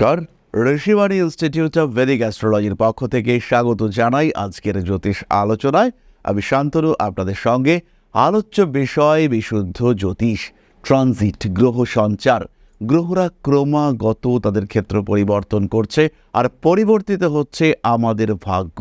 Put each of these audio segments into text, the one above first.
নমস্কার। Rishibani institute of Vedic অ্যাস্ট্রোলজির পক্ষ থেকে স্বাগত জানাই আজকের জ্যোতিষ আলোচনায়। আমি শান্তনু, আপনাদের সঙ্গে আলোচ্য বিষয় বিশুদ্ধ জ্যোতিষ ট্রানজিট গ্রহ সঞ্চার। গ্রহরা ক্রমাগত তাদের ক্ষেত্র পরিবর্তন করছে আর পরিবর্তিত হচ্ছে আমাদের ভাগ্য।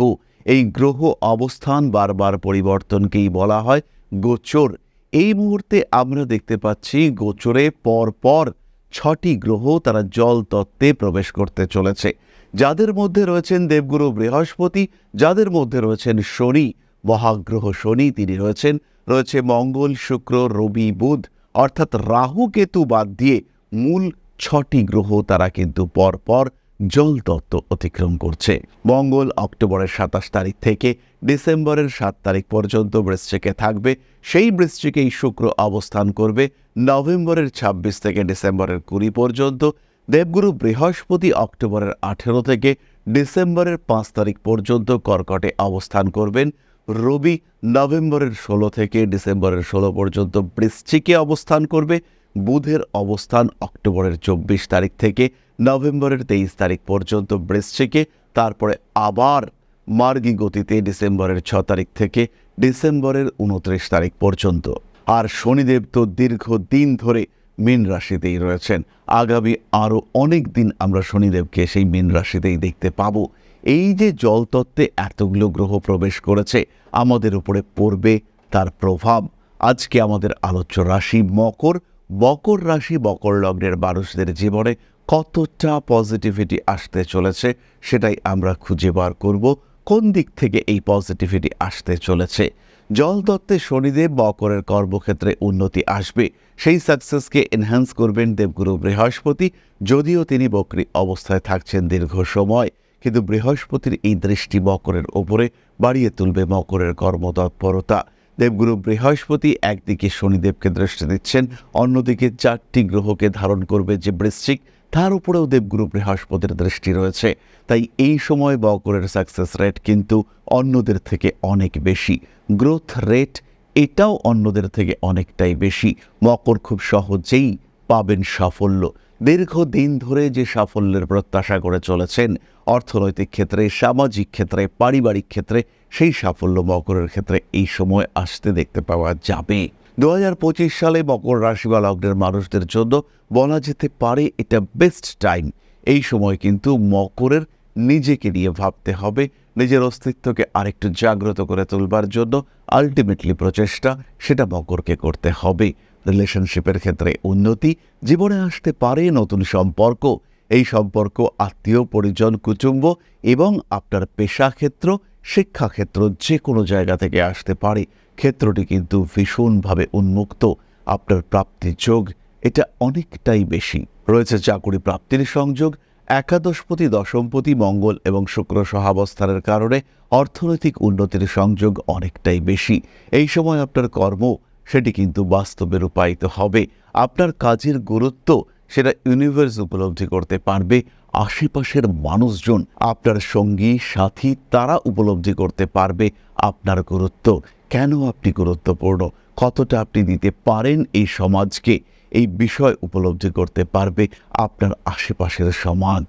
এই গ্রহ অবস্থান বারবার পরিবর্তনকেই বলা হয় গোচর। এই মুহূর্তে আমরা দেখতে পাচ্ছি গোচরে পর পর ছটি গ্রহ তারা জল তত্ত্বে প্রবেশ করতে চলেছে। যাদের মধ্যে রয়েছেন দেবগুরু বৃহস্পতি, যাদের মধ্যে রয়েছেন শনি, মহাগ্রহ শনি, তিনি রয়েছেন। রয়েছে মঙ্গল, শুক্র, রবি, বুধ, অর্থাৎ রাহু কেতু বাদ দিয়ে মূল ছটি গ্রহ তারা কিন্তু পরপর জল তত্ত্ব অতিক্রম করছে। মঙ্গল অক্টোবরের সাতাশ তারিখ থেকে ডিসেম্বরের সাত তারিখ পর্যন্ত বৃশ্চিকে থাকবে। সেই বৃশ্চিকেই শুক্র অবস্থান করবে। নভেম্বরের ২৬ থেকে ডিসেম্বরের কুড়ি পর্যন্ত। দেবগুরু বৃহস্পতি অক্টোবরের আঠেরো থেকে ডিসেম্বরের পাঁচ তারিখ পর্যন্ত কর্কটে অবস্থান করবেন। রবি নভেম্বরের ষোলো থেকে ডিসেম্বরের ষোলো পর্যন্ত বৃশ্চিকে অবস্থান করবে। বুধের অবস্থান অক্টোবরের চব্বিশ তারিখ থেকে নভেম্বরের তেইশ তারিখ পর্যন্ত বৃশ্চিকে, তারপরে আবার মার্গী গতিতে ডিসেম্বরের ছ তারিখ থেকে ডিসেম্বরের উনত্রিশ তারিখ পর্যন্ত। আর শনিদেব তো দীর্ঘ দিন ধরে মীন রাশিতেই রয়েছেন। আগামী আরও অনেক দিন আমরা শনিদেবকে সেই মীন রাশিতেই দেখতে পাবো। এই যে জলতত্ত্বে এতগুলো গ্রহ প্রবেশ করেছে, আমাদের উপরে পড়বে তার প্রভাব। আজকে আমাদের আলোচ্য রাশি মকর। বকর রাশি মকর লগ্নের মানুষদের জীবনে কতটা পজিটিভিটি আসতে চলেছে সেটাই আমরা খুঁজে বার করব। কোন দিক থেকে এই পজিটিভিটি আসতে চলেছে? জলতত্ত্বে শনিদেব মকরের কর্মক্ষেত্রে উন্নতি আসবে। সেই সাকসেসকে এনহ্যান্স করবেন দেবগুরু বৃহস্পতি, যদিও তিনি বকরি অবস্থায় থাকছেন দীর্ঘ সময়, কিন্তু বৃহস্পতির এই দৃষ্টি মকরের ওপরে বাড়িয়ে তুলবে মকরের কর্মতৎপরতা। দেবগুরু বৃহস্পতি একদিকে শনিদেবকে দৃষ্টি দিচ্ছেন, অন্যদিকে চারটি গ্রহকে ধারণ করবে যে বৃশ্চিক তার উপরেও দেবগুরু বৃহস্পতির দৃষ্টি রয়েছে। তাই এই সময় বকরের সাকসেস রেট কিন্তু অন্যদের থেকে অনেক বেশি। গ্রোথ রেট এটাও অন্যদের থেকে অনেকটাই বেশি। মকর খুব সহজেই পাবেন সাফল্য। দীর্ঘদিন ধরে যে সাফল্যের প্রত্যাশা করে চলেছেন, অর্থনৈতিক ক্ষেত্রে, সামাজিক ক্ষেত্রে, পারিবারিক ক্ষেত্রে, সেই সাফল্য মকরের ক্ষেত্রে এই সময় আসতে দেখতে পাওয়া যাবে। দু হাজার পঁচিশ সালে মকর রাশি বা লগ্নের মানুষদের জন্য বলা যেতে পারে এটা বেস্ট টাইম এই সময় কিন্তু মকরের নিজেকে নিয়ে ভাবতে হবে, নিজের অস্তিত্বকে আরেকটু জাগ্রত করে তুলবার জন্য আলটিমেটলি প্রচেষ্টা সেটা মকরকে করতে হবে। রিলেশনশিপের ক্ষেত্রে উন্নতি, জীবনে আসতে পারে নতুন সম্পর্ক। এই সম্পর্ক, আত্মীয়, পরিজন, কুটুম্ব এবং আপনার পেশাক্ষেত্র, শিক্ষাক্ষেত্র যে কোনো জায়গা থেকে আসতে পারে। ক্ষেত্রটি কিন্তু ভীষণভাবে উন্মুক্ত। আপনার প্রাপ্তির যোগ এটা অনেকটাই বেশি। রয়েছে চাকুরি প্রাপ্তির সংযোগ, একাদশপতি, দশমপতি, মঙ্গল এবং শুক্র সহাবস্থানের কারণে অর্থনৈতিক উন্নতির সংযোগ অনেকটাই বেশি। এই সময় আপনার কর্ম, সেটি কিন্তু বাস্তবে রূপায়িত হবে। আপনার কাজের গুরুত্ব, সেটা ইউনিভার্স উপলব্ধি করতে পারবে। আশেপাশের মানুষজন, আপনার সঙ্গী, সাথী, তারা উপলব্ধি করতে পারবে আপনার গুরুত্ব। কেন আপনি গুরুত্বপূর্ণ? কতটা আপনি দিতে পারেন এই সমাজকে? এই বিষয় উপলব্ধি করতে পারবে আপনার আশেপাশের সমাজ।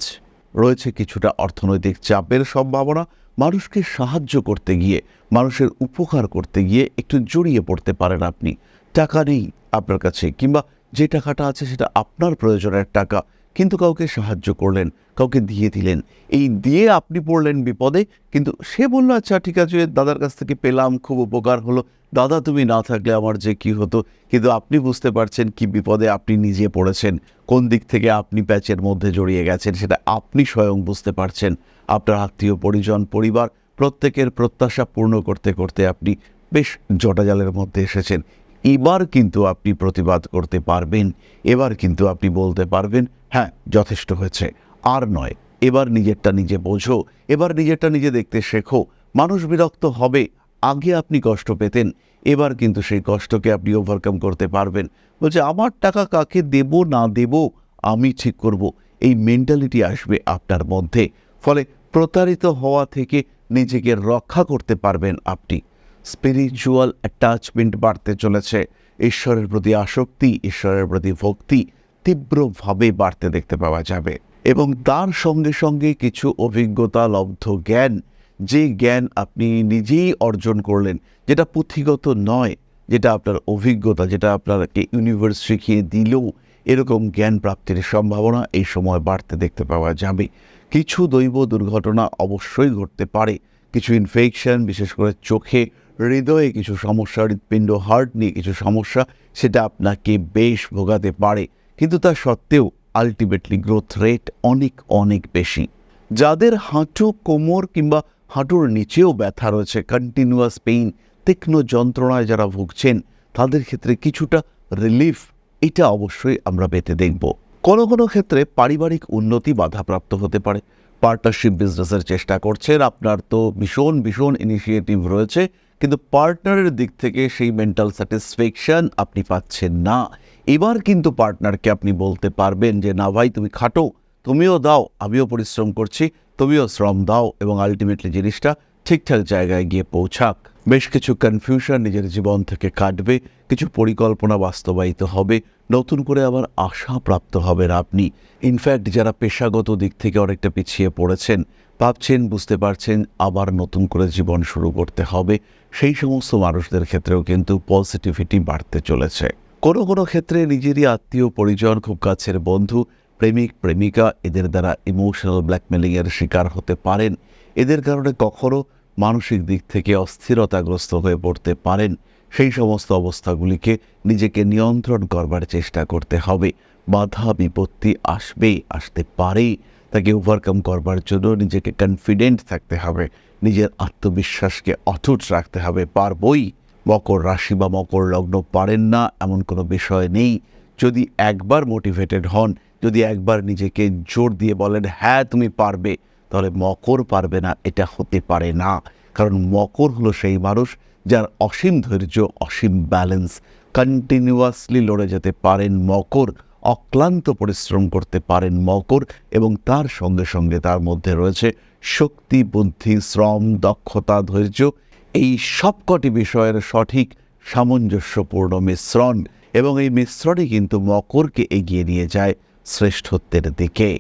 রয়েছে কিছুটা অর্থনৈতিক চাপের সম্ভাবনা। মানুষকে সাহায্য করতে গিয়ে, মানুষের উপকার করতে গিয়ে একটু জড়িয়ে পড়তে পারেন আপনি। টাকা নেই আপনার কাছে, কিংবা যে টাকাটা আছে সেটা আপনার প্রয়োজনের টাকা। কিন্তু কাউকে সাহায্য করলেন, কাউকে দিয়ে দিলেন। এই দিয়ে আপনি পড়লেন বিপদে, কিন্তু সে বলল আচ্ছা ঠিক আছে, দাদার কাছ থেকে পেলাম, খুব উপকার হলো। দাদা, তুমি না থাকলে আমার যে কি হতো? কিন্তু আপনি বুঝতে পারছেন কি বিপদে আপনি নিজে পড়েছেন, কোন দিক থেকে আপনি প্যাচের মধ্যে জড়িয়ে গেছেন, সেটা আপনি স্বয়ং বুঝতে পারছেন। আপনার আত্মীয়, পরিজন, পরিবার, প্রত্যেকের প্রত্যাশা পূর্ণ করতে করতে আপনি বেশ জটাজালের মধ্যে এসেছেন। এবার কিন্তু আপনি প্রতিবাদ করতে পারবেন, এবার কিন্তু আপনি বলতে পারবেন হ্যাঁ যথেষ্ট হয়েছে। আর নয়, এবার নিজেরটা নিজে বোঝো, এবার নিজেরটা নিজে দেখতে শেখো। মানুষ বিরক্ত হবে, আগে আপনি কষ্ট পেতেন, এবার কিন্তু সেই কষ্টকে আপনি ওভারকাম করতে পারবেন। বলছে, আমার টাকা কাকে দেব, না দেব, আমি ঠিক করব। এই মেন্টালিটি আসবে আপনার মধ্যে। ফলে প্রতারিত হওয়া থেকে নিজেকে রক্ষা করতে পারবেন আপনি। স্পিরিচুয়াল অ্যাটাচমেন্ট বাড়তে চলেছে। ঈশ্বরের প্রতি আসক্তি, ঈশ্বরের প্রতি ভক্তি তীব্রভাবে বাড়তে দেখতে পাওয়া যাবে এবং তার সঙ্গে সঙ্গে কিছু অভিজ্ঞতা, লব্ধ জ্ঞান, যে জ্ঞান আপনি নিজেই অর্জন করলেন, যেটা পুঁথিগত নয়, যেটা আপনার অভিজ্ঞতা, যেটা আপনাকে ইউনিভার্স শিখিয়ে দিলেও এরকম জ্ঞান প্রাপ্তির সম্ভাবনা এই সময় বাড়তে দেখতে পাওয়া যাবে। কিছু দৈব দুর্ঘটনা অবশ্যই ঘটতে পারে। কিছু ইনফেকশন বিশেষ করে চোখে, হৃদয়ে কিছু সমস্যা, হৃৎপিণ্ড হার্ট নিয়ে কিছু সমস্যা, সেটা আপনাকে বেশ ভোগাতে পারে। কিন্তু তা সত্ত্বেও আলটিমেটলি গ্রোথ রেট অনেক অনেক বেশি। যাদের হাঁটু কোমর কিংবা হাঁটুর নিচেও ব্যথা রয়েছে কন্টিনিউয়াস পেইন তীক্ষ্ণ যন্ত্রণায় যারা ভুগছেন, তাদের ক্ষেত্রে কিছুটা রিলিফ এটা অবশ্যই আমরা পেতে দেখব। কোনো কোনো ক্ষেত্রে পারিবারিক উন্নতি বাধাপ্রাপ্ত হতে পারে। পার্টনারশিপ বিজনেসের চেষ্টা করছেন, আপনার তো ভীষণ ভীষণ ইনিশিয়েটিভ রয়েছে, কিন্তু পার্টনারের দিক থেকে সেই মেন্টাল স্যাটিসফ্যাকশন আপনি পাচ্ছেন না। এবার কিন্তু পার্টনারকে আপনি বলতে পারবেন যে, না ভাই, তুমি খাটো, তুমিও দাও, আমিও পরিশ্রম করছি, তুমিও শ্রম দাও এবং আলটিমেটলি জিনিসটা ঠিকঠাক জায়গায় গিয়ে পৌঁছাক। বেশ কিছু কনফিউশন নিজের জীবন থেকে কাটবে, কিছু পরিকল্পনা বাস্তবায়িত হবে, নতুন করে আবার আশা প্রাপ্ত হবেন আপনি। ইনফ্যাক্ট যারা পেশাগত দিক থেকে অনেকটা পিছিয়ে পড়েছেন, ভাবছেন, বুঝতে পারছেন, আবার নতুন করে জীবন শুরু করতে হবে, সেই সমস্ত মানুষদের ক্ষেত্রেও কিন্তু পজিটিভিটি বাড়তে চলেছে। কোনো কোনো ক্ষেত্রে নিজেরই আত্মীয় পরিজন, খুব কাছের বন্ধু, প্রেমিক, প্রেমিকা এদের দ্বারা ইমোশনাল ব্ল্যাকমেলিংয়ের শিকার হতে পারেন। এদের কারণে কখনো মানসিক দিক থেকে অস্থিরতাগ্রস্ত হয়ে পড়তে পারেন। সেই সমস্ত অবস্থাগুলিকে নিজেকে নিয়ন্ত্রণ করবার চেষ্টা করতে হবে। বাধা, বিপত্তি আসবে আসতে পারে তাকে ওভারকাম করবার জন্য নিজেকে কনফিডেন্ট থাকতে হবে। নিজের আত্মবিশ্বাসকে অটুট রাখতে হবে। পারবই। মকর রাশি বা মকর লগ্ন পারেন না, এমন কোনো বিষয় নেই। যদি একবার মোটিভেটেড হন, যদি একবার নিজেকে জোর দিয়ে বলেন হ্যাঁ তুমি পারবে, তাহলে মকর পারবে না, এটা হতে পারে না। কারণ মকর হলো সেই মানুষ যার অসীম ধৈর্য, অসীম ব্যালেন্স কন্টিনিউয়াসলি লড়ে যেতে পারেন মকর, অক্লান্ত পরিশ্রম করতে পারেন মকর, এবং তার সঙ্গে সঙ্গে তার মধ্যে রয়েছে শক্তি, বুদ্ধি, শ্রম, দক্ষতা, ধৈর্য এই সবকটি বিষয়ের সঠিক সামঞ্জস্যপূর্ণ মিশ্রণ এবং এই মিশ্রণই কিন্তু মকরকে এগিয়ে নিয়ে যায় শ্রেষ্ঠত্বের দিকে।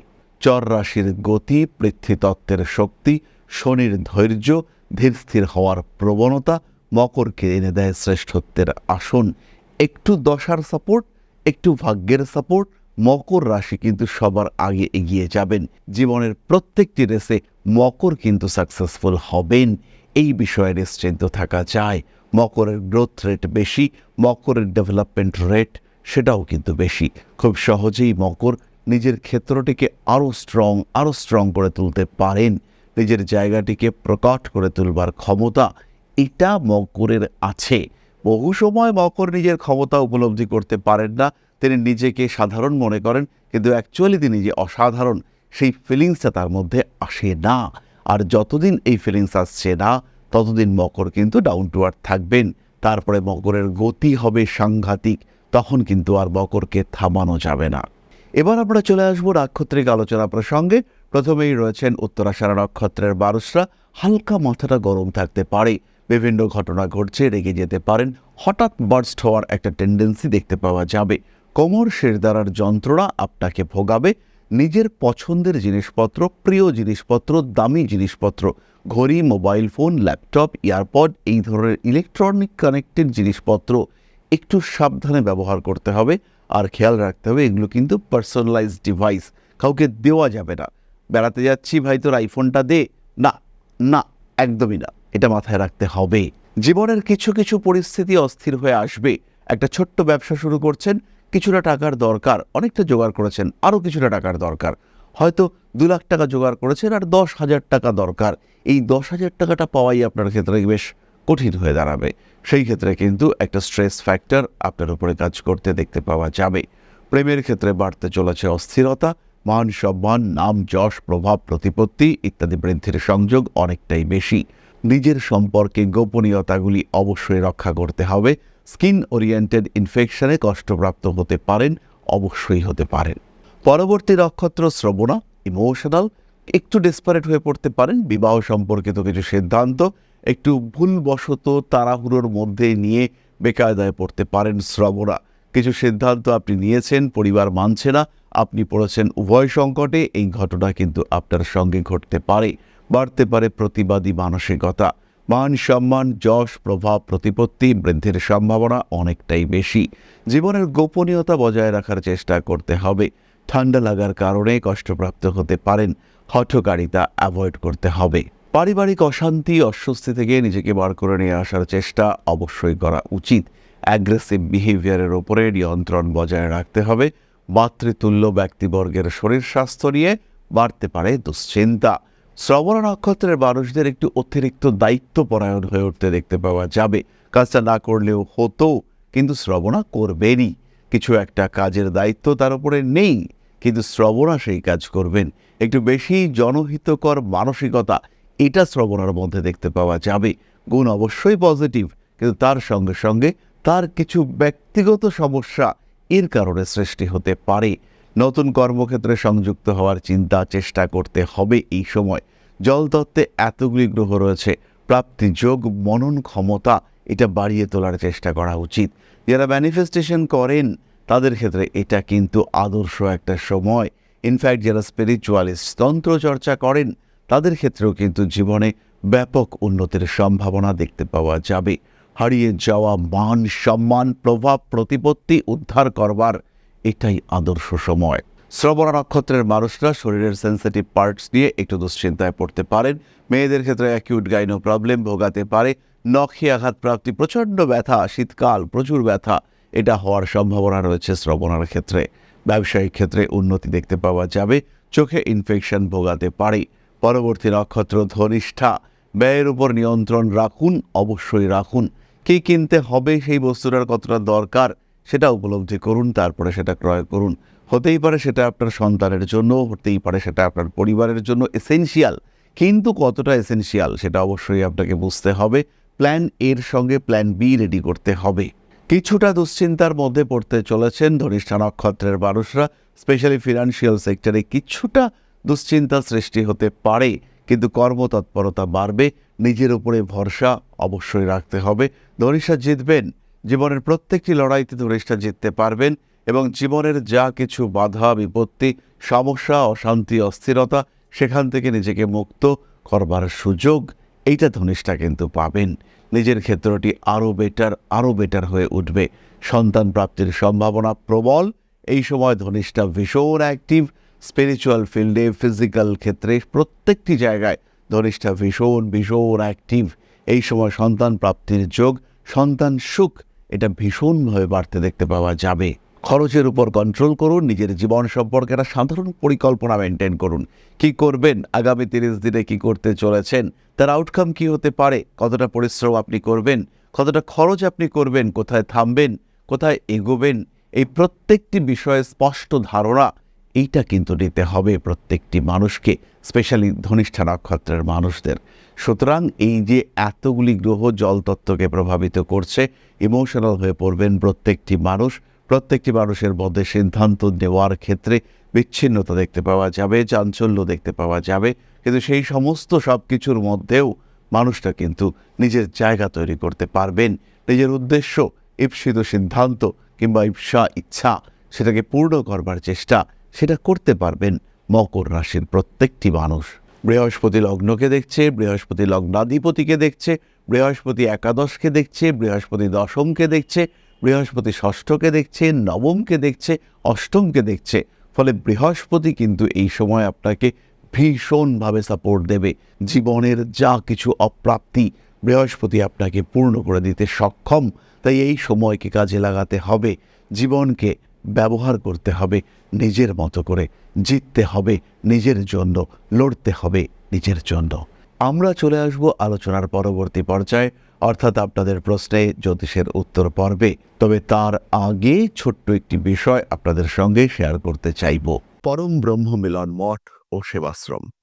চর রাশির গতি পৃথ্বীতত্ত্বের শক্তি, শনির ধৈর্য, ধীর স্থির হওয়ার প্রবণতা মকরকে এনে দেয় শ্রেষ্ঠত্বের আসন। একটু দশার সাপোর্ট, একটু ভাগ্যের সাপোর্ট মকর রাশি কিন্তু সবার আগে এগিয়ে যাবেন। জীবনের প্রত্যেকটি রেসে মকর কিন্তু সাকসেসফুল হবেন। এই বিষয়ে নিশ্চিন্ত থাকা যায়। মকরের গ্রোথ রেট বেশি, মকরের ডেভেলপমেন্ট রেট সেটাও কিন্তু বেশি। খুব সহজেই মকর নিজের ক্ষেত্রটিকে আরও স্ট্রং আরও স্ট্রং করে তুলতে পারেন। নিজের জায়গাটিকে প্রকট করে তুলবার ক্ষমতা এটা মকরের আছে। বহু সময় মকর নিজের ক্ষমতা উপলব্ধি করতে পারেন না। তিনি নিজেকে সাধারণ মনে করেন, কিন্তু অ্যাকচুয়ালি তিনি যে অসাধারণ, সেই ফিলিংসটা তার মধ্যে আসে না। আর যতদিন এই ফিলিংস আসছে না, ততদিন মকর কিন্তু ডাউন টু আর্থ থাকবেন। তারপরে মকরের গতি হবে সাংঘাতিক, তখন কিন্তু আর মকরকে থামানো যাবে না। এবার আমরা চলে আসব নাক্ষত্রিক আলোচনা প্রসঙ্গে। প্রথমেই রয়েছেন উত্তরাষাঢ়া নক্ষত্রের বারুসরা। হালকা মাথাটা গরম থাকতে পারে। বিভিন্ন ঘটনা ঘটছে, রেগে যেতে পারেন। হঠাৎ বার্স্ট হওয়ার একটা টেন্ডেন্সি দেখতে পাওয়া যাবে। কোমর শিরদারার যন্ত্রণা আপনাকে ভোগাবে। নিজের পছন্দের জিনিসপত্র, প্রিয় জিনিসপত্র, দামি জিনিসপত্র, ঘড়ি, মোবাইল ফোন, ল্যাপটপ, ইয়ারপড, এই ধরনের ইলেকট্রনিক কানেক্টেড জিনিসপত্র একটু সাবধানে ব্যবহার করতে হবে। আর খেয়াল রাখতে হবে, এগুলো কিন্তু পার্সোনালাইজ ডিভাইস কাউকে দেওয়া যাবে না। বেড়াতে যাচ্ছি, ভাই, তোর আইফোনটা দে। না না, একদমই না। এটা মাথায় রাখতে হবে। জীবনের কিছু কিছু পরিস্থিতি অস্থির হয়ে আসবে। একটা ছোট্ট ব্যবসা শুরু করছেন কিছুটা টাকার দরকার, অনেকটা জোগাড় করেছেন, আরও কিছুটা টাকার দরকার। হয়তো দু লাখ টাকা জোগাড় করেছেন আর দশ হাজার টাকা দরকার। এই দশ হাজার টাকাটা পাওয়াই আপনার ক্ষেত্রে বেশ কঠিন হয়ে দাঁড়াবে। সেই ক্ষেত্রে কিন্তু একটা স্ট্রেস ফ্যাক্টর আপনার উপরে কাজ করতে দেখতে পাওয়া যাবে। প্রেমের ক্ষেত্রে বাড়তে চলেছে অস্থিরতা, মান সম্মান, নাম যশ, প্রভাব, প্রতিপত্তি ইত্যাদি বৃদ্ধির সংযোগ অনেকটাই বেশি। নিজের সম্পর্কে গোপনীয়তাগুলি অবশ্যই রক্ষা করতে হবে। স্কিন ওরিয়েন্টেড ইনফেকশনে কষ্টপ্রাপ্ত হতে পারেন, অবশ্যই হতে পারেন। পরবর্তী নক্ষত্র শ্রবণা, ইমোশনাল, একটু ডেসপারেট হয়ে পড়তে পারেন, বিবাহ সম্পর্কিত কিছু সিদ্ধান্ত, একটু ভুলবশত তাড়াহুড়োর মধ্যে নিয়ে বেকায়দায় পড়তে পারেন শ্রবণা। কিছু সিদ্ধান্ত আপনি নিয়েছেন, পরিবার মানছে না, আপনি পড়েছেন উভয় সংকটে, এই ঘটনা কিন্তু আপনার সঙ্গে ঘটতে পারে, বাড়তে পারে প্রতিবাদী মানসিকতা। মান সম্মান, যশ, প্রভাব, প্রতিপত্তি বৃদ্ধির সম্ভাবনা অনেকটাই বেশি। জীবনের গোপনীয়তা বজায় রাখার চেষ্টা করতে হবে। ঠান্ডা লাগার কারণে কষ্টপ্রাপ্ত হতে পারেন। হঠকারিতা অ্যাভয়েড করতে হবে। পারিবারিক অশান্তি, অস্বস্তি থেকে নিজেকে বার করে নিয়ে আসার চেষ্টা অবশ্যই করা উচিত। অ্যাগ্রেসিভ বিহেভিয়ারের ওপরে নিয়ন্ত্রণ বজায় রাখতে হবে। মাতৃতুল্য ব্যক্তিবর্গের শরীর স্বাস্থ্য নিয়ে বাড়তে পারে দুশ্চিন্তা। শ্রবণ নক্ষত্রের মানুষদের একটু অতিরিক্ত দায়িত্বপরায়ণ হয়ে উঠতে দেখতে পাওয়া যাবে। কাজটা না করলেও হতো, কিন্তু শ্রবণা করবেনই। কিছু একটা কাজের দায়িত্ব তার উপরে নেই, কিন্তু শ্রবণা সেই কাজ করবেন। একটু বেশি জনহিতকর মানসিকতা, এটা শ্রবণার মধ্যে দেখতে পাওয়া যাবে। গুণ অবশ্যই পজিটিভ, কিন্তু তার সঙ্গে সঙ্গে তার কিছু ব্যক্তিগত সমস্যা এর কারণে সৃষ্টি হতে পারে। নতুন কর্মক্ষেত্রে সংযুক্ত হওয়ার চিন্তা, চেষ্টা করতে হবে এই সময়। জলতত্ত্বে এতগুলি গ্রহ রয়েছে, প্রাপ্তি যোগ, মনন ক্ষমতা, এটা বাড়িয়ে তোলার চেষ্টা করা উচিত। যারা ম্যানিফেস্টেশন করেন, তাদের ক্ষেত্রে এটা কিন্তু আদর্শ একটা সময়। ইনফ্যাক্ট যারা স্পিরিচুয়ালিস্ট তন্ত্র চর্চা করেন, তাদের ক্ষেত্রেও কিন্তু জীবনে ব্যাপক উন্নতির সম্ভাবনা দেখতে পাওয়া যাবে। হারিয়ে যাওয়া মান, সম্মান, প্রভাব, প্রতিপত্তি উদ্ধার করবার এটাই আদর্শ সময়। শ্রবণা নক্ষত্রের মানুষরা শরীরের সেন্সিটিভ পার্টস নিয়ে একটু দুশ্চিন্তায় পড়তে পারেন। মেয়েদের ক্ষেত্রে অ্যাকিউট গাইনো প্রবলেম ভোগাতে পারে। নখে আঘাত প্রাপ্তি, প্রচণ্ড ব্যথা, শীতকাল, প্রচুর ব্যথা, এটা হওয়ার সম্ভাবনা রয়েছে শ্রবণার ক্ষেত্রে। ব্যবসায়িক ক্ষেত্রে উন্নতি দেখতে পাওয়া যাবে, চোখে ইনফেকশন ভোগাতে পারে। পরবর্তী নক্ষত্র ধনিষ্ঠা, ব্যয়ের উপর নিয়ন্ত্রণ রাখুন, অবশ্যই রাখুন। কি কিনতে হবে সেই বস্তুটার কতটা দরকার? সেটা উপলব্ধি করুন, তারপরে সেটা ক্রয় করুন। হতেই পারে সেটা আপনার সন্তানের জন্য, হতেই পারে সেটা আপনার পরিবারের জন্য এসেনশিয়াল কিন্তু কতটা এসেনশিয়াল সেটা অবশ্যই আপনাকে বুঝতে হবে। প্ল্যান এর সঙ্গে প্ল্যান বি রেডি করতে হবে। কিছুটা দুশ্চিন্তার মধ্যে পড়তে চলেছেন ধনিষ্ঠা নক্ষত্রের মানুষরা স্পেশালি ফিনান্সিয়াল সেক্টরে কিছুটা দুশ্চিন্তা সৃষ্টি হতে পারে, কিন্তু কর্মতৎপরতা বাড়বে। নিজের উপরে ভরসা অবশ্যই রাখতে হবে। ধনিষ্ঠা জিতবেন। জীবনের প্রত্যেকটি লড়াইতে ধনিষ্ঠা জিততে পারবেন এবং জীবনের যা কিছু বাধা, বিপত্তি, সমস্যা, অশান্তি, অস্থিরতা, সেখান থেকে নিজেকে মুক্ত করবার সুযোগ, এইটা ধনিষ্ঠা কিন্তু পাবেন। নিজের ক্ষেত্রটি আরও বেটার আরও বেটার হয়ে উঠবে। সন্তান প্রাপ্তির সম্ভাবনা প্রবল। এই সময় ধনিষ্ঠা ভীষণ অ্যাক্টিভ স্পিরিচুয়াল ফিল্ডে ফিজিক্যাল ক্ষেত্রে প্রত্যেকটি জায়গায় ধনিষ্ঠা ভীষণ ভীষণ অ্যাক্টিভ এই সময় সন্তান প্রাপ্তির যোগ, সন্তান সুখ এটা ভীষণভাবে বাড়তে দেখতে পাওয়া যাবে। খরচের উপর কন্ট্রোল করুন, নিজের জীবন সম্পর্কে একটা সাধারণ পরিকল্পনা মেনটেন করুন। কি করবেন? আগামী তিরিশ দিনে কি করতে চলেছেন? তার আউটকাম কি হতে পারে? কতটা পরিশ্রম আপনি করবেন? কতটা খরচ আপনি করবেন? কোথায় থামবেন? কোথায় এগোবেন? এই প্রত্যেকটি বিষয়ে স্পষ্ট ধারণা এইটা কিন্তু নিতে হবে প্রত্যেকটি মানুষকে স্পেশালি ধনিষ্ঠা নক্ষত্রের মানুষদের। সুতরাং এই যে এতগুলি গ্রহ জলতত্ত্বকে প্রভাবিত করছে ইমোশনাল হয়ে পড়বেন প্রত্যেকটি মানুষ। প্রত্যেকটি মানুষের মধ্যে সিদ্ধান্ত নেওয়ার ক্ষেত্রে বিচ্ছিন্নতা দেখতে পাওয়া যাবে, চাঞ্চল্য দেখতে পাওয়া যাবে। কিন্তু সেই সমস্ত সব কিছুর মধ্যেও মানুষটা কিন্তু নিজের জায়গা তৈরি করতে পারবেন। নিজের উদ্দেশ্য ইপ্সিত সিদ্ধান্ত কিংবা ইচ্ছা ইচ্ছা, সেটাকে পূর্ণ করবার চেষ্টা সেটা করতে পারবেন মকর রাশির প্রত্যেকটি মানুষ। বৃহস্পতি লগ্নকে দেখছে, বৃহস্পতি লগ্নাধিপতিকে দেখছে, বৃহস্পতি একাদশকে দেখছে, বৃহস্পতি দশমকে দেখছে, বৃহস্পতি ষষ্ঠকে দেখছে, নবমকে দেখছে, অষ্টমকে দেখছে। ফলে বৃহস্পতি কিন্তু এই সময় আপনাকে ভীষণভাবে সাপোর্ট দেবে। জীবনের যা কিছু অপ্রাপ্তি বৃহস্পতি আপনাকে পূর্ণ করে দিতে সক্ষম। তাই এই সময়কে কাজে লাগাতে হবে। জীবনকে ব্যবহার করতে হবে, নিজের মতো করে জিততে হবে, নিজের জন্য লড়তে হবে নিজের জন্য। আমরা চলে আসব আলোচনার পরবর্তী পর্যায়ে। অর্থাৎ আপনাদের প্রশ্নে জ্যোতিষের উত্তর পর্বে। তবে তার আগে ছোট্ট একটি বিষয় আপনাদের সঙ্গে শেয়ার করতে চাইব। পরম ব্রহ্ম মিলন মঠ ও সেবাশ্রম।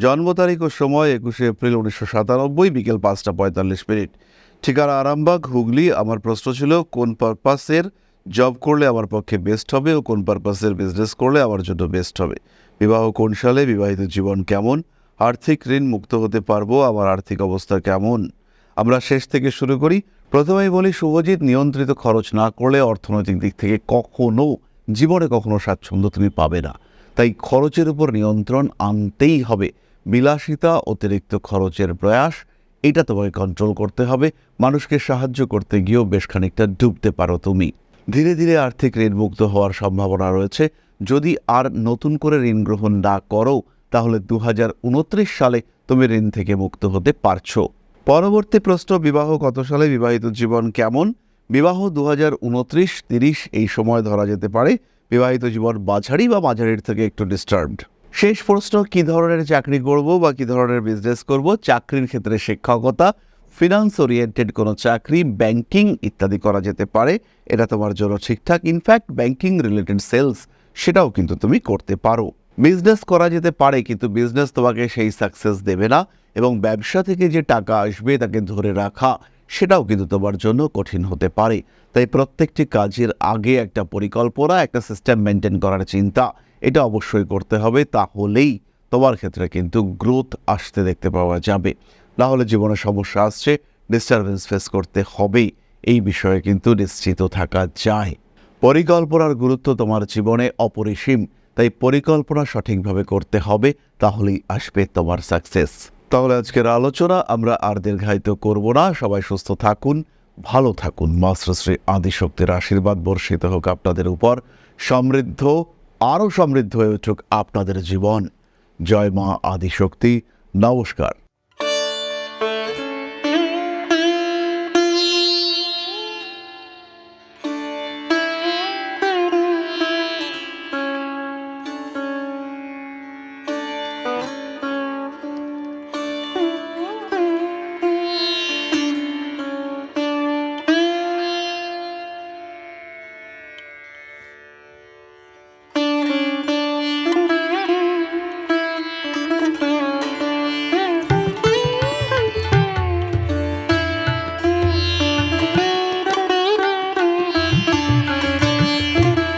জন্ম তারিখ ও সময় একুশে এপ্রিল উনিশশো সাতানব্বই বিকেল পাঁচটা পঁয়তাল্লিশ মিনিট। ঠিকানা আরামবাগ, হুগলি। আমার প্রশ্ন ছিল, কোন পারপাসের জব করলে আমার পক্ষে বেস্ট হবে ও কোন পারপাসের বিজনেস করলে আমার জন্য বেস্ট হবে? বিবাহ কোন সালে, বিবাহিত জীবন কেমন? আর্থিক ঋণ মুক্ত হতে পারব, আমার আর্থিক অবস্থা কেমন? আমরা শেষ থেকে শুরু করি। প্রথমেই বলি, শুভজিৎ, নিয়ন্ত্রিত খরচ না করলে অর্থনৈতিক দিক থেকে কখনো, জীবনে কখনো স্বাচ্ছন্দ্য তুমি পাবে না। তাই খরচের উপর নিয়ন্ত্রণ আনতেই হবে। বিলাসিতা, অতিরিক্ত খরচের প্রয়াস, এটা তোমাকে কন্ট্রোল করতে হবে। মানুষকে সাহায্য করতে গিয়েও বেশ খানিকটা ডুবতে পারো তুমি। ধীরে ধীরে আর্থিক ঋণমুক্ত হওয়ার সম্ভাবনা রয়েছে। যদি আর নতুন করে ঋণ গ্রহণ না করো, তাহলে দু হাজার উনত্রিশ সালে তুমি ঋণ থেকে মুক্ত হতে পারছ। পরবর্তী প্রশ্ন, বিবাহ কত সালে বিবাহিত জীবন কেমন? বিবাহ দু হাজার উনত্রিশ তিরিশ এই সময় ধরা যেতে পারে। বিবাহিত জীবন বাঝারি বা মাঝারির থেকে একটু ডিস্টার্বড শেষ প্রশ্ন, কি ধরনের চাকরি করব বা কি ধরনের বিজনেস করব? চাকরির ক্ষেত্রে শিক্ষকতা ফিনান্স ওরিয়েন্টেড কোনো চাকরি ব্যাংকিং ইত্যাদি করা যেতে পারে। এটা তোমার জন্য ঠিকঠাক। ইনফ্যাক্ট ব্যাংকিং রিলেটেড সেলস সেটাও কিন্তু তুমি করতে পারো। বিজনেস করা যেতে পারে, কিন্তু বিজনেস তোমাকে সেই সাকসেস দেবে না এবং ব্যবসা থেকে যে টাকা আসবে তাকে ধরে রাখা সেটাও কিন্তু তোমার জন্য কঠিন হতে পারে। তাই প্রত্যেকটি কাজের আগে একটা পরিকল্পনা, একটা সিস্টেম মেনটেন করার চিন্তা। এটা অবশ্যই করতে হবে, তাহলেই তোমার ক্ষেত্রে কিন্তু গ্রোথ আসতে দেখতে পাওয়া যাবে। না হলে জীবনে সমস্যা আসছে ডিস্টারবেন্স ফেস করতে হবে এই বিষয়ে কিন্তু নিশ্চিত থাকা যায়। পরিকল্পনার গুরুত্ব তোমার জীবনে অপরিসীম, তাই পরিকল্পনা সঠিকভাবে করতে হবে, তাহলেই আসবে তোমার সাকসেস তাহলে আজকের আলোচনা আমরা আর দীর্ঘায়িত করব না, সবাই সুস্থ থাকুন, ভালো থাকুন। মাস্টারশ্রী আদিশক্তির আশীর্বাদ বর্ষিত হোক আপনাদের উপর। সমৃদ্ধ আরও সমৃদ্ধ হয়ে উঠুক আপনাদের জীবন। জয় মা আদিশক্তি। নমস্কার।